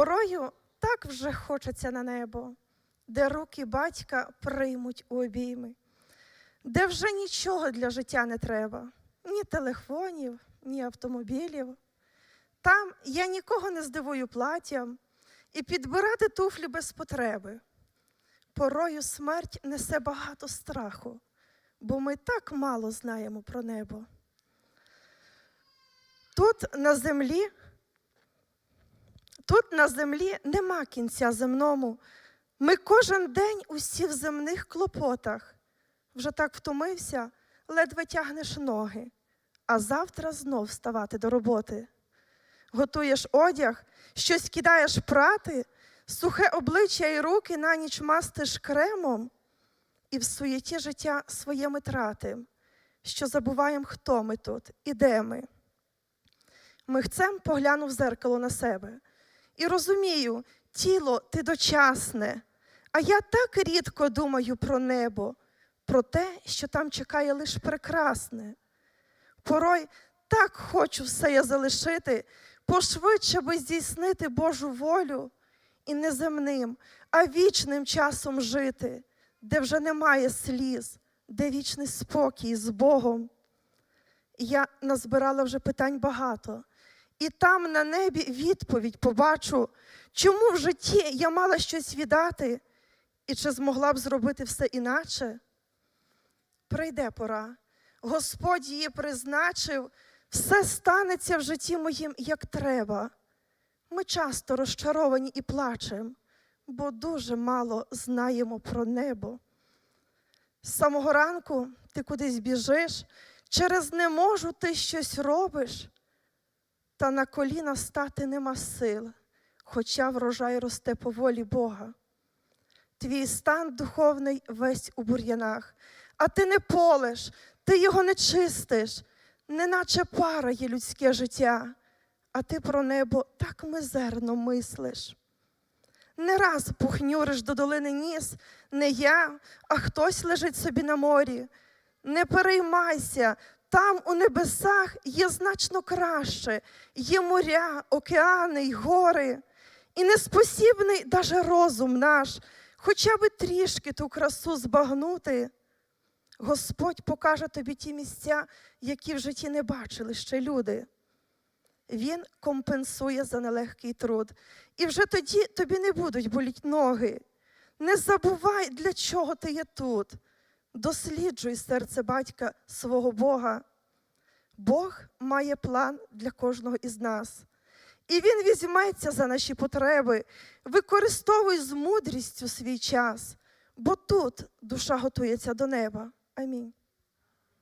Порою так вже хочеться на небо, де руки батька приймуть у обійми, де вже нічого для життя не треба, ні телефонів, ні автомобілів. Там я нікого не здивую платтям і підбирати туфлі без потреби. Порою смерть несе багато страху, бо ми так мало знаємо про небо. Тут на землі Тут на землі нема кінця земному. Ми кожен день усі в земних клопотах. Вже так втомився, ледве тягнеш ноги, а завтра знов вставати до роботи. Готуєш одяг, щось кидаєш прати, сухе обличчя і руки на ніч мастиш кремом, і в суєті життя своє ми тратим, що забуваємо, хто ми тут і де ми. Михцем поглянув зеркало на себе. І розумію, тіло ти дочасне, а я так рідко думаю про небо, про те, що там чекає лиш прекрасне. Порой так хочу все я залишити, пошвидше би здійснити Божу волю і не земним, а вічним часом жити, де вже немає сліз, де вічний спокій з Богом. Я назбирала вже питань багато. І там на небі відповідь побачу, чому в житті я мала щось віддати, і чи змогла б зробити все іначе? Прийде пора, Господь її призначив, все станеться в житті моїм, як треба. Ми часто розчаровані і плачемо, бо дуже мало знаємо про небо. З самого ранку ти кудись біжиш, через не можу ти щось робиш та на коліна стати нема сил, хоча врожай росте по волі Бога. Твій стан духовний весь у бур'янах, а ти не полеш, ти його не чистиш, неначе пара є людське життя, а ти про небо так мизерно мислиш. Не раз похнюриш до долини ніс, не я, а хтось лежить собі на морі. Не переймайся, там у небесах є значно краще, є моря, океани й гори, і неспосібний даже розум наш, хоча би трішки ту красу збагнути. Господь покаже тобі ті місця, які в житті не бачили ще люди. Він компенсує за нелегкий труд. І вже тоді тобі не будуть боліть ноги. Не забувай, для чого ти є тут. Досліджуй серце батька свого Бога. Бог має план для кожного із нас. І Він візьметься за наші потреби, використовуй з мудрістю свій час, бо тут душа готується до неба. Амінь.